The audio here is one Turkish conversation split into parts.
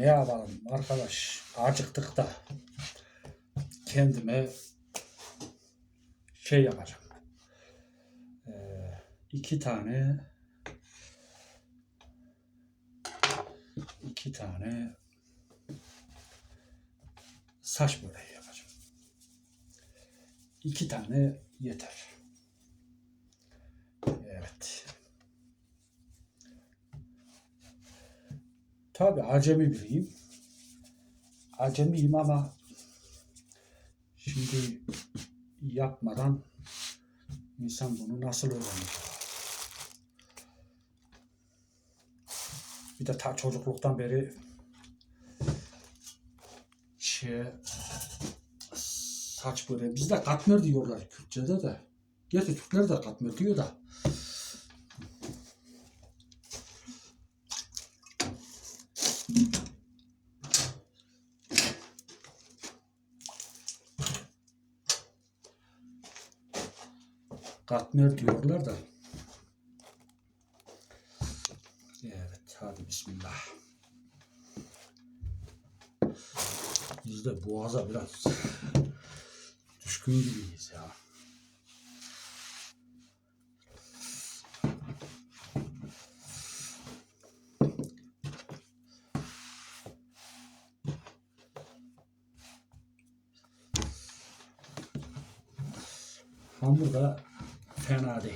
Ne yapalım arkadaş? Acıktık da kendime şey yapacağım. Ee, iki tane iki tane saç böreği yapacağım. İki tane yeter. Evet. Tabi acemi biriyim. Acemiyim ama şimdi yapmadan insan bunu nasıl öğrenir? Bir de ta çocukluktan beri şey saç böreği. Bizde katmer diyorlar Kürtçe'de de. Gerçi Türkler de katmer diyor da. Katmer diyorlar da. Evet, hadi bismillah. Biz de boğaza biraz düşkün gibiyiz ya. Hamur da fena değil.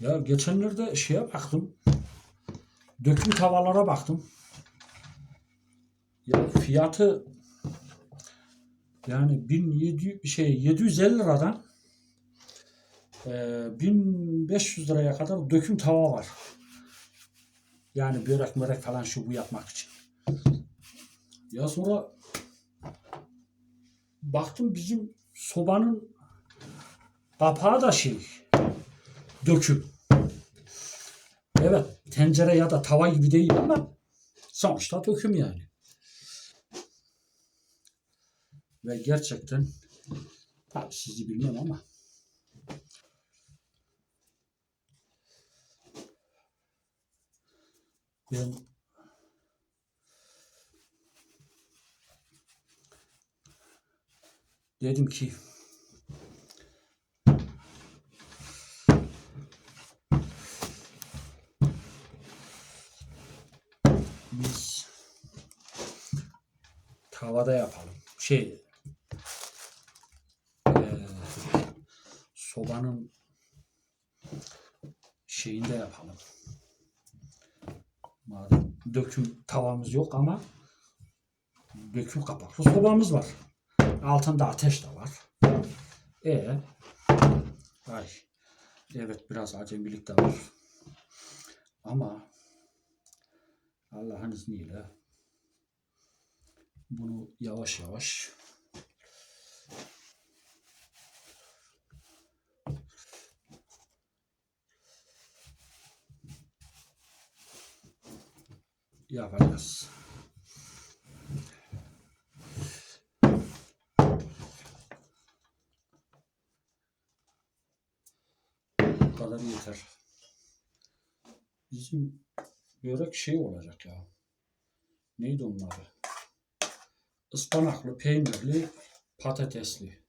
Ya geçenlerde şeye baktım. Döküm tavalara baktım. Ya fiyatı yani 1700 şey 750 liradan e, 1500 liraya kadar döküm tava var. Yani börek mörek falan şu bu yapmak için. Ya sonra baktım bizim sobanın kapağı da şey döküm. Evet tencere ya da tava gibi değil ama sonuçta döküm yani. Ve gerçekten tabii sizi bilmem ama ben dedim ki biz tavada yapalım. Şey eee, sobanın şeyinde yapalım. Madem döküm tavamız yok ama döküm kapaklı sobamız var. Altında ateş de var. E ay evet biraz acemilik de var. Ama Allah'ın izniyle bunu yavaş yavaş yapacağız. Bu kadar yeter. Bizim börek şey olacak ya. Neydi onun adı? Ispanaklı, peynirli, patatesli.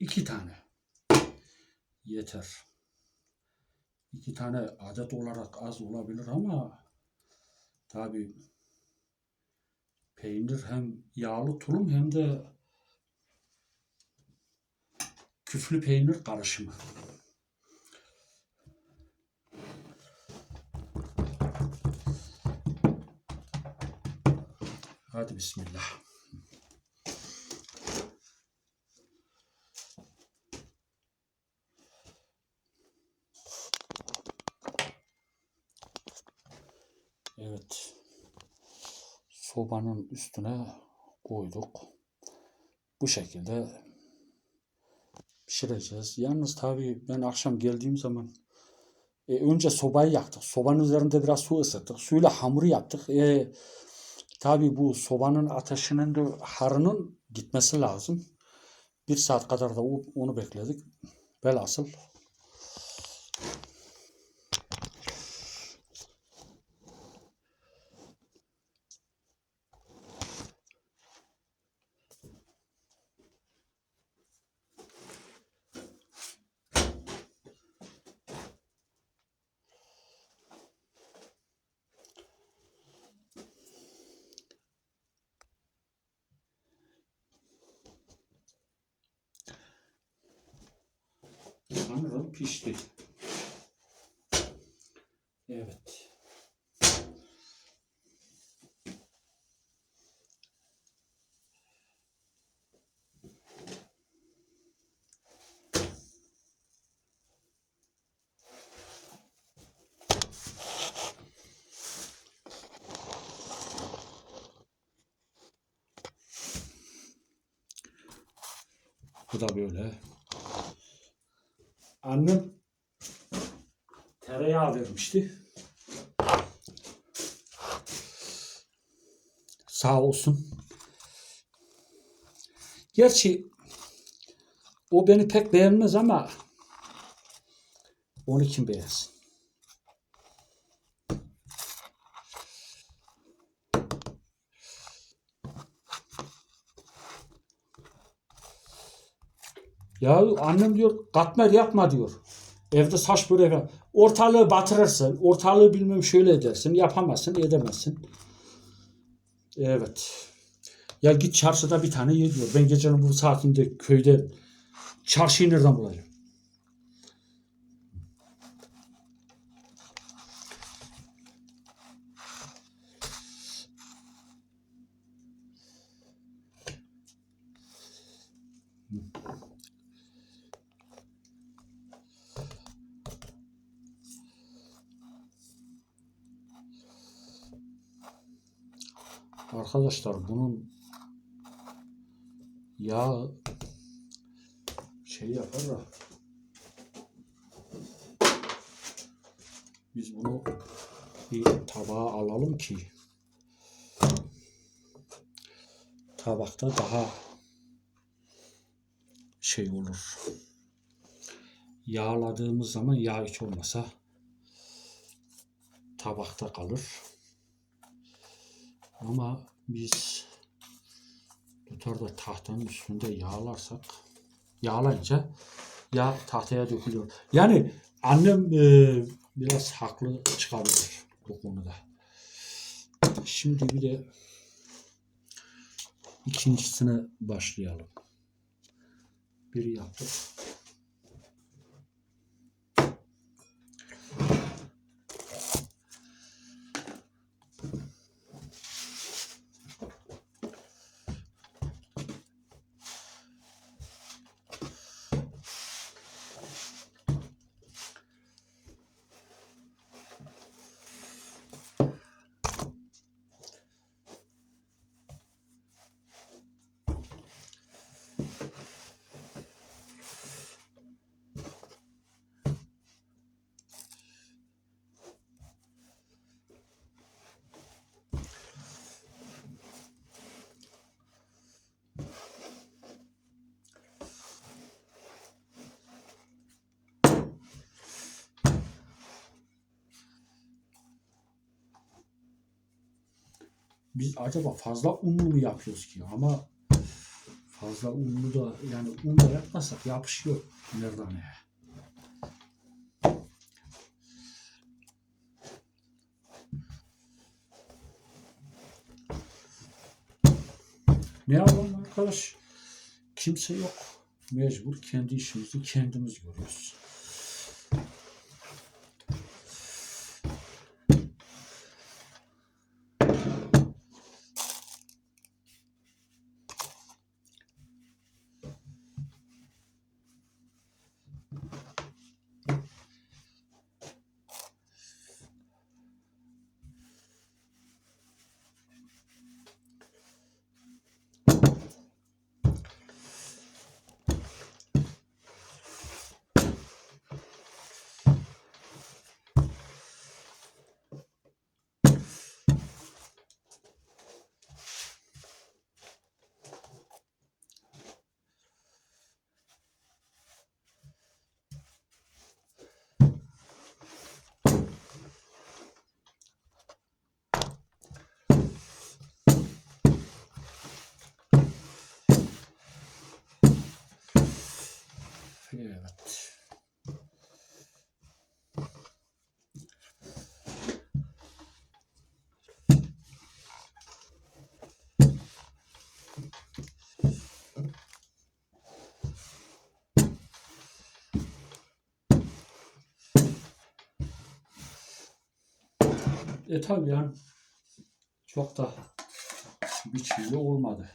İki tane. Yeter. İki tane adet olarak az olabilir ama tabi peynir hem yağlı tulum hem de küflü peynir karışımı. Hadi bismillah. Evet. Sobanın üstüne koyduk. Bu şekilde pişireceğiz. Yalnız tabii ben akşam geldiğim zaman e, önce sobayı yaktık. Sobanın üzerinde biraz su ısıttık. Suyla hamuru yaptık. E, tabii bu sobanın ateşinin de harının gitmesi lazım. Bir saat kadar da onu bekledik. Velhasıl Sanırım pişti. Evet. Bu da böyle. Annem tereyağı vermişti. Sağ olsun. Gerçi o beni pek beğenmez ama onu kim beğensin? Ya annem diyor katmer yapma diyor. Evde saç böreği falan. Ortalığı batırırsın. Ortalığı bilmem şöyle edersin. Yapamazsın, edemezsin. Evet. Ya git çarşıda bir tane ye diyor. Ben gecenin bu saatinde köyde çarşıyı nereden bulayım? Arkadaşlar bunun yağ şey yapar da biz bunu bir tabağa alalım ki tabakta daha şey olur. Yağladığımız zaman yağ hiç olmasa tabakta kalır. Ama biz tutar da tahtanın üstünde yağlarsak yağlayınca yağ tahtaya dökülüyor. Yani annem e, biraz haklı çıkabilir bu konuda. Şimdi bir de ikincisine başlayalım. Biri yaptık. Biz acaba fazla unlu mu yapıyoruz ki? Ama fazla unlu da yani un da yapmasak yapışıyor merdane. Ne yapalım arkadaş? Kimse yok. Mecbur kendi işimizi kendimiz görüyoruz. Evet. E tabi yani çok da biçimli olmadı.